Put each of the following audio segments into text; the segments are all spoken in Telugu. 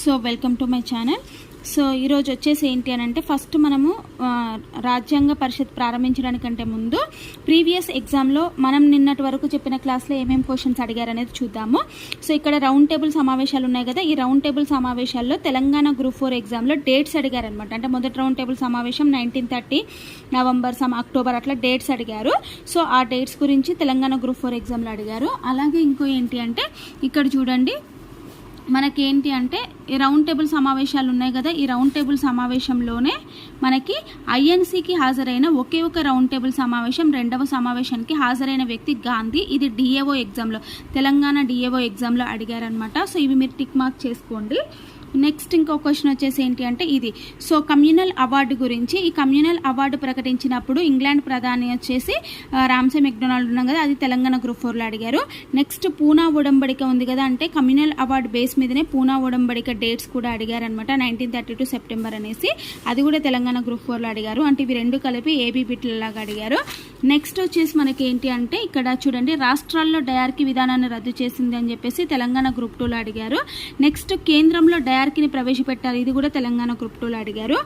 So welcome to my channel. So ఈరోజు వచ్చేసి ఏంటి అని అంటే ఫస్ట్ మనము రాజ్యాంగ పరిషత్ ప్రారంభించడానికంటే ముందు ప్రీవియస్ ఎగ్జామ్లో మనం నిన్నటి వరకు చెప్పిన క్లాస్లో ఏమేమి క్వశ్చన్స్ అడిగారనేది చూద్దాము. సో ఇక్కడ రౌండ్ టేబుల్ సమావేశాలు ఉన్నాయి కదా ఈ రౌండ్ టేబుల్ సమావేశాల్లో తెలంగాణ గ్రూప్ ఫోర్ ఎగ్జామ్లో డేట్స్ అడిగారనమాట అంటే మొదటి రౌండ్ టేబుల్ సమావేశం నైన్టీన్ థర్టీ నవంబర్ సమ అక్టోబర్ అట్లా డేట్స్ అడిగారు. సో ఆ డేట్స్ గురించి తెలంగాణ గ్రూప్ ఫోర్ ఎగ్జామ్లో అడిగారు. అలాగే ఇంకో ఏంటి అంటే ఇక్కడ చూడండి మనకేంటి అంటే ఈ రౌండ్ టేబుల్ సమావేశాలు ఉన్నాయి కదా ఈ రౌండ్ టేబుల్ సమావేశంలోనే మనకి ఐఎన్సీకి హాజరైన ఒకే ఒక రౌండ్ టేబుల్ సమావేశం రెండవ సమావేశానికి హాజరైన వ్యక్తి గాంధీ. ఇది డిఏఓ ఎగ్జామ్లో తెలంగాణ డిఏఓ ఎగ్జామ్లో అడిగారనమాట సో ఇవి మీరు టిక్ మార్క్ చేసుకోండి. నెక్స్ట్ ఇంకో క్వశ్చన్ వచ్చేసి ఏంటి అంటే ఇది. సో కమ్యూనల్ అవార్డు గురించి ఈ కమ్యూనల్ అవార్డు ప్రకటించినప్పుడు ఇంగ్లాండ్ ప్రధాని వచ్చేసి రామ్సే మెక్డొనాల్డ్ ఉన్నాం కదా అది తెలంగాణ గ్రూప్ ఫోర్లో అడిగారు. నెక్స్ట్ పూనా ఉడంబడిక ఉంది కదా అంటే కమ్యూనల్ అవార్డు బేస్ మీదనే పూనా ఉడంబడిక డేట్స్ కూడా అడిగారనమాట నైన్టీన్ థర్టీ టూ సెప్టెంబర్ అనేసి. అది కూడా తెలంగాణ గ్రూప్ ఫోర్లో అడిగారు. అంటే ఇవి రెండు కలిపి ఏబీ బిట్లలాగా అడిగారు. నెక్స్ట్ వచ్చేసి మనకి ఏంటి అంటే ఇక్కడ చూడండి రాష్ట్రాల్లో డయార్కీ విధానాన్ని రద్దు చేసింది అని చెప్పేసి తెలంగాణ గ్రూప్ టూలో అడిగారు. నెక్స్ట్ కేంద్రంలో డయార్కీని ప్రవేశపెట్టారు ఇది కూడా తెలంగాణ గ్రూప్ టూలో అడిగారు.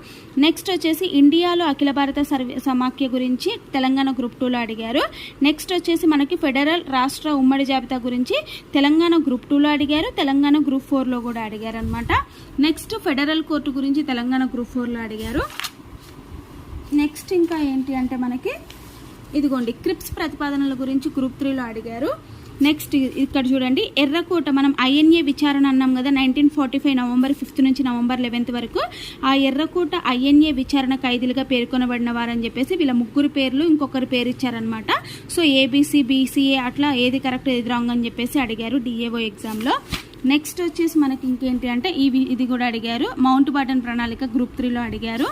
నెక్స్ట్ వచ్చేసి ఇండియాలో అఖిల భారత సర్వే సమాఖ్య గురించి తెలంగాణ గ్రూప్ టూలో అడిగారు. నెక్స్ట్ వచ్చేసి మనకి ఫెడరల్ రాష్ట్ర ఉమ్మడి జాబితా గురించి తెలంగాణ గ్రూప్ టూలో అడిగారు తెలంగాణ గ్రూప్ ఫోర్లో కూడా అడిగారు అనమాట నెక్స్ట్ ఫెడరల్ కోర్టు గురించి తెలంగాణ గ్రూప్ ఫోర్లో అడిగారు. నెక్స్ట్ ఇంకా ఏంటి అంటే మనకి ఇదిగోండి క్రిప్స్ ప్రతిపాదనల గురించి గ్రూప్ త్రీలో అడిగారు. నెక్స్ట్ ఇక్కడ చూడండి ఎర్రకోట మనం ఐఎన్ఏ విచారణ అన్నాం కదా nineteen forty five November fifth నుంచి నవంబర్ లెవెన్త్ వరకు. ఆ ఎర్రకోట ఐఎన్ఏ విచారణ ఖైదీలుగా పేర్కొనబడిన వారని చెప్పేసి వీళ్ళ ముగ్గురు పేర్లు ఇంకొకరు పేరు ఇచ్చారనమాట సో ఏబీసీ బీసీఏ అట్లా ఏది కరెక్ట్ ఏది రాంగ్ అని చెప్పేసి అడిగారు డిఏఓ ఎగ్జామ్లో నెక్స్ట్ వచ్చేసి మనకి ఇంకేంటి అంటే ఇవి ఇది కూడా అడిగారు. మౌంట్ బాటన్ ప్రణాళిక గ్రూప్ త్రీలో అడిగారు.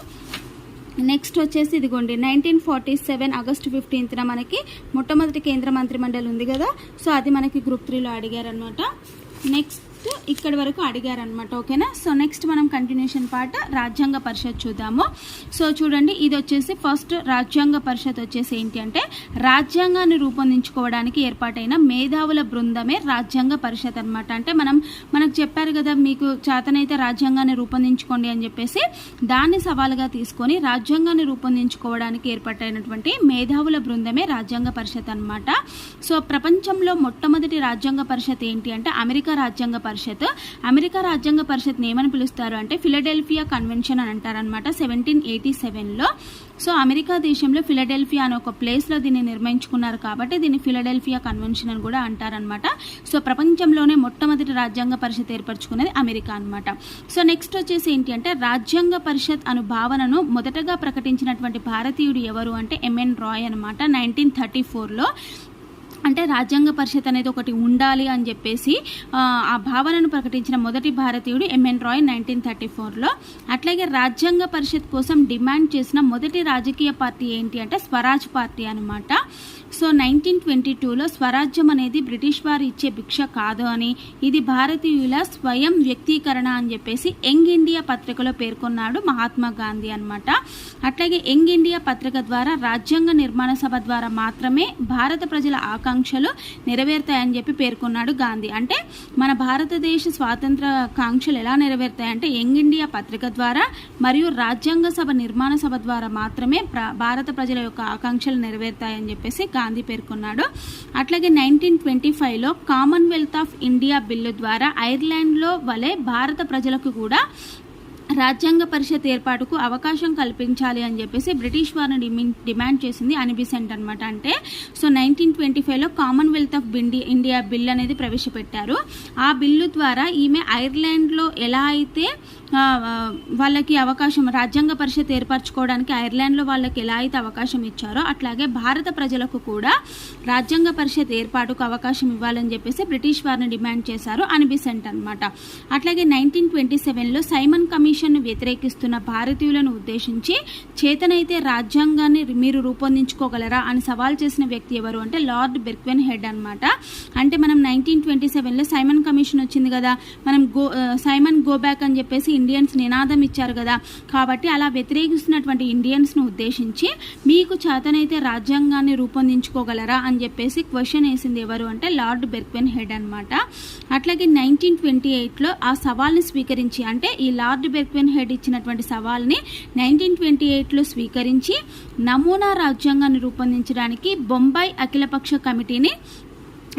నెక్స్ట్ వచ్చేసి ఇదిగోండి నైన్టీన్ ఫార్టీ సెవెన్ ఆగస్టు ఫిఫ్టీన్త్న మనకి మొట్టమొదటి కేంద్ర మంత్రి మండలి ఉంది కదా. సో అది మనకి గ్రూప్ త్రీలో అడిగారనమాట నెక్స్ట్ ఇక్కడ వరకు అడిగారనమాట ఓకేనా? సో నెక్స్ట్ మనం కంటిన్యూషన్ పార్ట్ రాజ్యాంగ పరిషత్ చూద్దాము. సో చూడండి ఇది వచ్చేసి ఫస్ట్ రాజ్యాంగ పరిషత్ వచ్చేసి ఏంటి అంటే రాజ్యాంగాన్ని రూపొందించుకోవడానికి ఏర్పాటైన మేధావుల బృందమే రాజ్యాంగ పరిషత్ అనమాట అంటే మనం మనకు చెప్పారు కదా మీకు చేతనైతే రాజ్యాంగాన్ని రూపొందించుకోండి అని చెప్పేసి దాన్ని సవాలుగా తీసుకొని రాజ్యాంగాన్ని రూపొందించుకోవడానికి ఏర్పాటైనటువంటి మేధావుల బృందమే రాజ్యాంగ పరిషత్ అనమాట సో ప్రపంచంలో మొట్టమొదటి రాజ్యాంగ పరిషత్ ఏంటి అంటే అమెరికా రాజ్యాంగ పరిషత్. పరిషత్. అమెరికా రాజ్యాంగ పరిషత్ని ఏమని పిలుస్తారు అంటే ఫిలడెల్ఫియా కన్వెన్షన్ అని అంటారనమాట సెవెంటీన్ ఎయిటీ సెవెన్లో. సో అమెరికా దేశంలో ఫిలడెల్ఫియా అనే ఒక ప్లేస్లో దీన్ని నిర్మించుకున్నారు కాబట్టి దీన్ని ఫిలడెల్ఫియా కన్వెన్షన్ అని కూడా అంటారనమాట సో ప్రపంచంలోనే మొట్టమొదటి రాజ్యాంగ పరిషత్ ఏర్పరచుకున్నది అమెరికా అనమాట సో నెక్స్ట్ వచ్చేసి ఏంటి అంటే రాజ్యాంగ పరిషత్ అను భావనను మొదటగా ప్రకటించినటువంటి భారతీయుడు ఎవరు అంటే ఎంఎన్ రాయ్ అనమాట నైన్టీన్ థర్టీ ఫోర్లో. అంటే రాజ్యాంగ పరిషత్ అనేది ఒకటి ఉండాలి అని చెప్పేసి ఆ, భావనను ప్రకటించిన మొదటి భారతీయుడు ఎంఎన్ రాయ్ నైన్టీన్ థర్టీ ఫోర్లో అట్లాగే రాజ్యాంగ పరిషత్ కోసం డిమాండ్ చేసిన మొదటి రాజకీయ పార్టీ ఏంటి అంటే స్వరాజ్ పార్టీ అనమాట సో నైన్టీన్ ట్వంటీ టూలో స్వరాజ్యం అనేది బ్రిటిష్ వారు ఇచ్చే భిక్ష కాదు అని ఇది భారతీయుల స్వయం వ్యక్తీకరణ అని చెప్పేసి యంగ్ ఇండియా పత్రికలో పేర్కొన్నాడు మహాత్మా గాంధీ అనమాట అట్లాగే యంగ్ ఇండియా పత్రిక ద్వారా రాజ్యాంగ నిర్మాణ సభ ద్వారా మాత్రమే భారత ప్రజల ఆకాంక్షలు నెరవేరుతాయని చెప్పి పేర్కొన్నాడు గాంధీ. అంటే మన భారతదేశ స్వాతంత్ర కాంక్షలు ఎలా నెరవేరుతాయంటే యంగ్ ఇండియా పత్రిక ద్వారా మరియు రాజ్యాంగ సభ నిర్మాణ సభ ద్వారా మాత్రమే ప్ర- భారత ప్రజల యొక్క ఆకాంక్షలు నెరవేరుతాయని చెప్పేసి గాంధీ పేర్కొన్నాడు. అట్లాగే నైన్టీన్ ట్వంటీ ఫైవ్లో కామన్వెల్త్ ఆఫ్ ఇండియా బిల్లు ద్వారా ఐర్లాండ్లో వలె భారత ప్రజలకు కూడా రాజ్యాంగ పరిషత్ ఏర్పాటుకు అవకాశం కల్పించాలి అని చెప్పేసి బ్రిటిష్ వారిని డిమి డిమాండ్ చేసింది అనిబిసెంట్ అనమాట అంటే సో నైన్టీన్ ట్వంటీ ఫైవ్లో కామన్వెల్త్ ఆఫ్ బిండి ఇండియా బిల్ అనేది ప్రవేశపెట్టారు. ఆ బిల్లు ద్వారా ఈమె ఐర్లాండ్లో ఎలా అయితే వాళ్ళకి అవకాశం రాజ్యాంగ పరిషత్ ఏర్పరచుకోవడానికి ఐర్లాండ్లో వాళ్ళకి ఎలా అయితే అవకాశం ఇచ్చారో అట్లాగే భారత ప్రజలకు కూడా రాజ్యాంగ పరిషత్ ఏర్పాటుకు అవకాశం ఇవ్వాలని చెప్పేసి బ్రిటిష్ వారిని డిమాండ్ చేశారు అనిబిసెంట్ అనమాట అట్లాగే నైన్టీన్ ట్వంటీ సెవెన్లో సైమన్ కమిషన్ను వ్యతిరేకిస్తున్న భారతీయులను ఉద్దేశించి చేతనైతే రాజ్యాంగాన్ని మీరు రూపొందించుకోగలరా అని సవాల్ చేసిన వ్యక్తి ఎవరు అంటే లార్డ్ బెర్క్వెన్ హెడ్ అనమాట అంటే మనం నైన్టీన్ ట్వంటీ సెవెన్లో సైమన్ కమిషన్ వచ్చింది కదా. మనం గో సైమన్ గో బ్యాక్ అని చెప్పేసి ఇండియన్స్ నినాదం ఇచ్చారు కదా. కాబట్టి అలా వ్యతిరేకిస్తున్నటువంటి ఇండియన్స్ను ఉద్దేశించి మీకు చేతనైతే రాజ్యాంగాన్ని రూపొందించుకోగలరా అని చెప్పేసి క్వశ్చన్ వేసింది ఎవరు అంటే లార్డ్ బెర్క్వెన్ హెడ్ అనమాట అట్లాగే నైన్టీన్ ట్వంటీ ఎయిట్లో ఆ సవాల్ని స్వీకరించి అంటే ఈ లార్డ్ బెర్క్వెన్ హెడ్ ఇచ్చినటువంటి సవాల్ని నైన్టీన్ ట్వంటీ ఎయిట్లో స్వీకరించి నమూనా రాజ్యాంగాన్ని రూపొందించడానికి బొంబాయి అఖిలపక్ష కమిటీని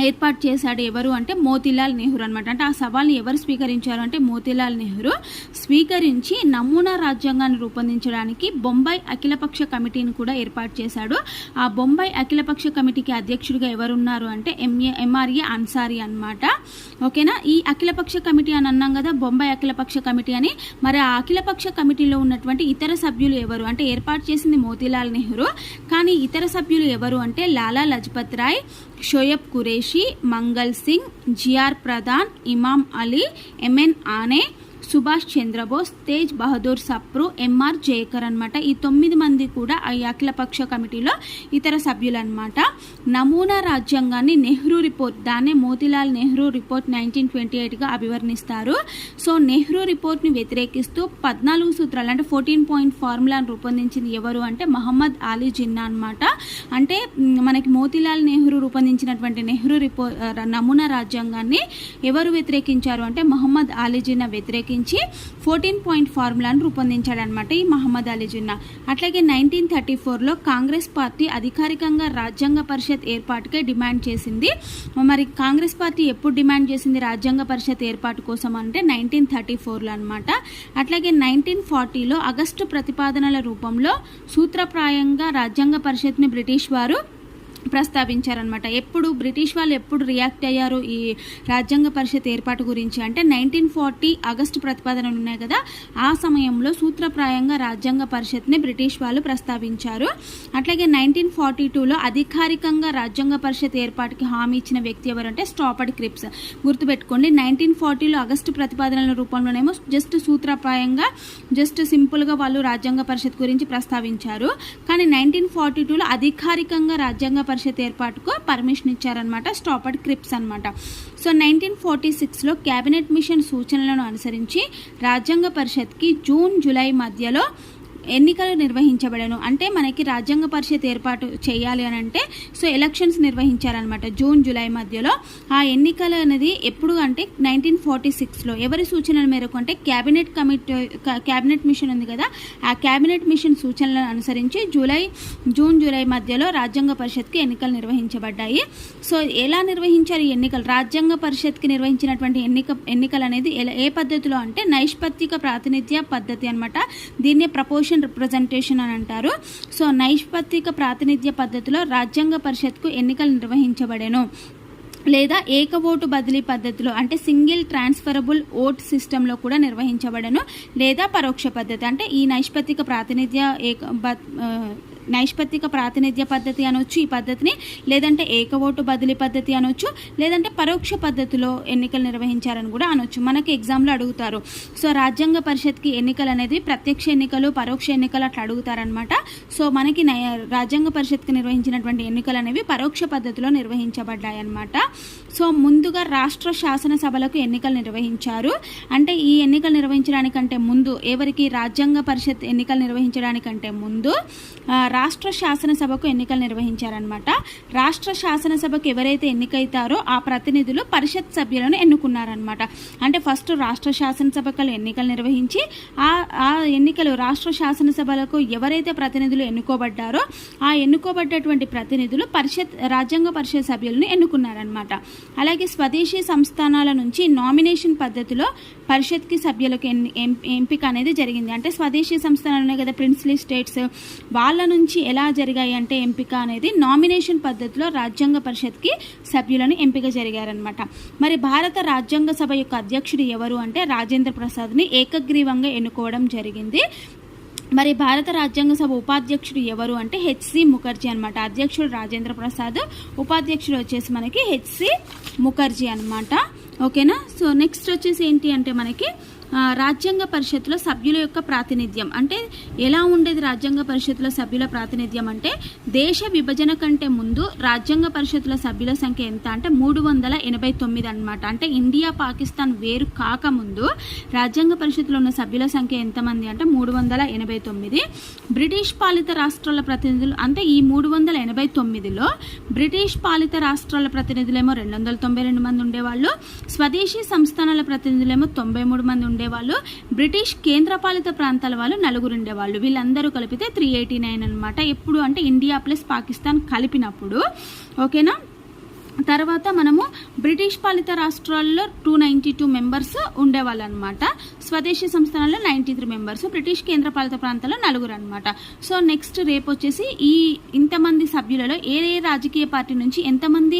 ఏర్పాటు చేశాడు ఎవరు అంటే మోతీలాల్ నెహ్రూ అనమాట అంటే ఆ సవాల్ని ఎవరు స్వీకరించారు అంటే మోతీలాల్ నెహ్రూ స్వీకరించి నమూనా రాజ్యాంగాన్ని రూపొందించడానికి బొంబాయి అఖిలపక్ష కమిటీని కూడా ఏర్పాటు చేశాడు. ఆ బొంబాయి అఖిలపక్ష కమిటీకి అధ్యక్షుడిగా ఎవరున్నారు అంటే ఎంఏ ఎంఆర్ఏ అన్సారీ అనమాట ఓకేనా? ఈ అఖిలపక్ష కమిటీ అని అన్నాం కదా బొంబాయి అఖిలపక్ష కమిటీ అని. మరి ఆ అఖిలపక్ష కమిటీలో ఉన్నటువంటి ఇతర సభ్యులు ఎవరు? అంటే ఏర్పాటు చేసింది మోతీలాల్ నెహ్రూ. కానీ ఇతర సభ్యులు ఎవరు అంటే Lala Lajpat Rai Shoaib Qureshi Mangal Singh GR Pradhan Imam Ali MN Aney Subhash Chandrabose Tej Bahadur Sapru MR Jayakar అనమాట ఈ తొమ్మిది మంది కూడా ఈ అఖిలపక్ష కమిటీలో ఇతర సభ్యులన్నమాట. నమూనా రాజ్యాంగాన్ని నెహ్రూ రిపోర్ట్ దాన్నే Motilal Nehru report nineteen twenty ఎయిట్గా అభివర్ణిస్తారు. సో నెహ్రూ రిపోర్ట్ని వ్యతిరేకిస్తూ పద్నాలుగు సూత్రాలు అంటే ఫోర్టీన్ పాయింట్ ఫార్ములాను రూపొందించింది ఎవరు అంటే మహమ్మద్ అలీ జిన్నా అనమాట అంటే మనకి మోతిలాల్ నెహ్రూ రూపొందించినటువంటి నెహ్రూ రిపో నమూనా రాజ్యాంగాన్ని ఎవరు వ్యతిరేకించారు అంటే మహమ్మద్ అలీ జిన్నా వ్యతిరేకించారు. వ్యతిరేకించి ఫోర్టీన్ పాయింట్ ఫార్ములాను రూపొందించాడనమాట ఈ మహమ్మద్ అలీ జిన్నా. అట్లాగే నైన్టీన్ థర్టీ ఫోర్లో కాంగ్రెస్ పార్టీ అధికారికంగా రాజ్యాంగ పరిషత్ ఏర్పాటుకే డిమాండ్ చేసింది. మరి కాంగ్రెస్ పార్టీ ఎప్పుడు డిమాండ్ చేసింది రాజ్యాంగ పరిషత్ ఏర్పాటు కోసం అంటే నైన్టీన్ థర్టీ ఫోర్లో అనమాట అట్లాగే నైన్టీన్ ఫార్టీలో ఆగస్టు ప్రతిపాదనల రూపంలో సూత్రప్రాయంగా రాజ్యాంగ పరిషత్ని బ్రిటిష్ వారు ప్రస్తావించారనమాట ఎప్పుడు బ్రిటిష్ వాళ్ళు ఎప్పుడు రియాక్ట్ అయ్యారు ఈ రాజ్యాంగ పరిషత్ ఏర్పాటు గురించి అంటే నైన్టీన్ ఫార్టీ ఆగస్టు ప్రతిపాదనలు ఉన్నాయి కదా ఆ సమయంలో సూత్రప్రాయంగా రాజ్యాంగ పరిషత్ని బ్రిటిష్ వాళ్ళు ప్రస్తావించారు. అట్లాగే నైన్టీన్ ఫార్టీ టూలో అధికారికంగా రాజ్యాంగ పరిషత్ ఏర్పాటుకి హామీ ఇచ్చిన వ్యక్తి ఎవరంటే స్టాపర్డ్ క్రిప్స్. గుర్తుపెట్టుకోండి నైన్టీన్ ఫార్టీలో ఆగస్టు ప్రతిపాదనల రూపంలోనేమో జస్ట్ సూత్రప్రాయంగా జస్ట్ సింపుల్గా వాళ్ళు రాజ్యాంగ పరిషత్ గురించి ప్రస్తావించారు. కానీ నైన్టీన్ ఫార్టీ టూలో అధికారికంగా రాజ్యాంగ పరిషత్ ఏర్పాటుకు పర్మిషన్ ఇచ్చారనమాట స్టాపర్డ్ క్రిప్స్ అనమాట సో నైన్టీన్ ఫార్టీ సిక్స్లో క్యాబినెట్ మిషన్ సూచనలను అనుసరించి రాజ్యాంగ పరిషత్కి జూన్ జూలై మధ్యలో ఎన్నికలు నిర్వహించబడను. అంటే మనకి రాజ్యాంగ పరిషత్ ఏర్పాటు చేయాలి అని అంటే సో ఎలక్షన్స్ నిర్వహించారనమాట జూన్ జూలై మధ్యలో. ఆ ఎన్నికలు అనేది ఎప్పుడు అంటే నైన్టీన్ ఫార్టీ సిక్స్లో. ఎవరి సూచనల మేరకు అంటే క్యాబినెట్ కమిటీ క్యాబినెట్ మిషన్ ఉంది కదా ఆ క్యాబినెట్ మిషన్ సూచనలను అనుసరించి జూలై జూన్ జూలై మధ్యలో రాజ్యాంగ పరిషత్కి ఎన్నికలు నిర్వహించబడ్డాయి. సో ఎలా నిర్వహించారు ఈ ఎన్నికలు? రాజ్యాంగ పరిషత్కి నిర్వహించినటువంటి ఎన్నిక ఎన్నికలు అనేది ఎలా- ఏ పద్ధతిలో అంటే నైష్పత్తిక ప్రాతినిధ్య పద్ధతి అనమాట దీన్నే ప్రపోషన్ రిప్రజెంటేషన్ అని అంటారు. సో నైష్పత్తిక ప్రాతినిధ్య పద్ధతిలో రాజ్యాంగ పరిషత్కు ఎన్నికలు నిర్వహించబడెను. లేదా ఏక ఓటు బదిలీ పద్ధతిలో అంటే సింగిల్ ట్రాన్స్ఫరబుల్ ఓట్ సిస్టంలో కూడా నిర్వహించబడను. లేదా పరోక్ష పద్ధతి అంటే ఈ నైష్పత్తిక ప్రాతినిధ్య ఏక బ- నైష్పత్తిక ప్రాతినిధ్య పద్ధతి అనొచ్చు ఈ పద్ధతిని లేదంటే ఏక ఓటు బదిలీ పద్ధతి అనొచ్చు లేదంటే పరోక్ష పద్ధతిలో ఎన్నికలు నిర్వహించారని కూడా అనొచ్చు. మనకి ఎగ్జామ్లో అడుగుతారు. సో రాజ్యాంగ పరిషత్కి ఎన్నికలు అనేది ప్రత్యక్ష ఎన్నికలు పరోక్ష ఎన్నికలు అట్లా అడుగుతారనమాట సో మనకి రాజ్యాంగ పరిషత్కి నిర్వహించినటువంటి ఎన్నికలు అనేవి పరోక్ష పద్ధతిలో నిర్వహించబడ్డాయి అన్నమాట సో ముందుగా రాష్ట్ర శాసనసభలకు ఎన్నికలు నిర్వహించారు. అంటే ఈ ఎన్నికలు నిర్వహించడానికంటే ముందు ఎవరికి రాజ్యాంగ పరిషత్ ఎన్నికలు నిర్వహించడానికంటే ముందు రాష్ట్ర శాసనసభకు ఎన్నికలు నిర్వహించారనమాట రాష్ట్ర శాసనసభకు ఎవరైతే ఎన్నికైతారో ఆ ప్రతినిధులు పరిషత్ సభ్యులను ఎన్నుకున్నారనమాట అంటే ఫస్ట్ రాష్ట్ర శాసనసభకు ఎన్నికలు నిర్వహించి ఆ ఆ ఎన్నికలు రాష్ట్ర శాసనసభలకు ఎవరైతే ప్రతినిధులు ఎన్నుకోబడ్డారో ఆ ఎన్నుకోబడ్డటువంటి ప్రతినిధులు పరిషత్ రాజ్యాంగ పరిషత్ సభ్యులను ఎన్నుకున్నారనమాట అలాగే స్వదేశీ సంస్థానాల నుంచి నామినేషన్ పద్ధతిలో పరిషత్కి సభ్యులకు ఎంపిక అనేది జరిగింది. అంటే స్వదేశీ సంస్థలు ఉన్నాయి కదా ప్రిన్స్లీ స్టేట్స్ వాళ్ళ నుంచి ఎలా జరిగాయి అంటే ఎంపిక అనేది నామినేషన్ పద్ధతిలో రాజ్యాంగ పరిషత్కి సభ్యులను ఎంపిక జరిగారనమాట మరి భారత రాజ్యాంగ సభ యొక్క అధ్యక్షుడు ఎవరు అంటే రాజేంద్ర ప్రసాద్ని ఏకగ్రీవంగా ఎన్నుకోవడం జరిగింది. మరి భారత రాజ్యాంగ సభ ఉపాధ్యక్షుడు ఎవరు అంటే హెచ్సి ముఖర్జీ అనమాట అధ్యక్షుడు రాజేంద్ర ప్రసాద్ ఉపాధ్యక్షుడు వచ్చేసి మనకి హెచ్సి ముఖర్జీ అనమాట ఓకేనా? సో నెక్స్ట్ వచ్చేసి ఏంటి అంటే మనకి రాజ్యాంగ పరిషత్లో సభ్యుల యొక్క ప్రాతినిధ్యం. అంటే ఎలా ఉండేది రాజ్యాంగ పరిషత్లో సభ్యుల ప్రాతినిధ్యం అంటే దేశ విభజన కంటే ముందు రాజ్యాంగ పరిషత్లో సభ్యుల సంఖ్య ఎంత అంటే మూడు వందల ఎనభై తొమ్మిది అనమాట అంటే ఇండియా పాకిస్తాన్ వేరు కాకముందు రాజ్యాంగ పరిషత్లో ఉన్న సభ్యుల సంఖ్య ఎంతమంది అంటే మూడు వందల ఎనభై తొమ్మిది. బ్రిటిష్ పాలిత రాష్ట్రాల ప్రతినిధులు అంటే ఈ మూడు వందల ఎనభై తొమ్మిదిలో బ్రిటిష్ పాలిత రాష్ట్రాల ప్రతినిధులేమో రెండు వందల తొంభై రెండు మంది ఉండేవాళ్ళు. స్వదేశీ సంస్థానాల ప్రతినిధులేమో తొంభై మూడు మంది ఉండే ఉండేవాళ్ళు. బ్రిటిష్ కేంద్రపాలిత ప్రాంతాల వాళ్ళు నలుగురు ఉండేవాళ్ళు వీళ్ళందరూ కలిపితే త్రీ ఎయిటీ నైన్ అనమాట ఎప్పుడు అంటే ఇండియా ప్లస్ పాకిస్తాన్ కలిపినప్పుడు. ఓకేనా? తర్వాత మనము బ్రిటిష్ పాలిత రాష్ట్రాల్లో టూ నైంటీ టూ మెంబర్స్ ఉండేవాళ్ళు అనమాట స్వదేశీ సంస్థానాల్లో నైంటీ త్రీ మెంబర్స్ బ్రిటిష్ కేంద్ర పాలిత ప్రాంతాల్లో నలుగురు అనమాట సో నెక్స్ట్ రేపు వచ్చేసి ఈ ఇంతమంది సభ్యులలో ఏ ఏ రాజకీయ పార్టీ నుంచి ఎంతమంది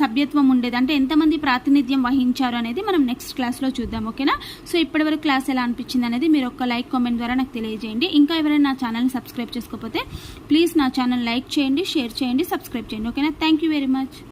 సభ్యత్వం ఉండేది అంటే ఎంతమంది ప్రాతినిధ్యం వహించారు అనేది మనం నెక్స్ట్ క్లాస్లో చూద్దాం ఓకేనా సో ఇప్పటివరకు క్లాస్ ఎలా అనిపించింది అనేది మీరు ఒక లైక్ కామెంట్ ద్వారా నాకు తెలియజేయండి. ఇంకా ఎవరైనా నా ఛానల్ని సబ్స్క్రైబ్ చేసుకోకపోతే ప్లీజ్ నా ఛానల్ లైక్ చేయండి షేర్ చేయండి సబ్స్క్రైబ్ చేయండి ఓకేనా థ్యాంక్ యూ వెరీ మచ్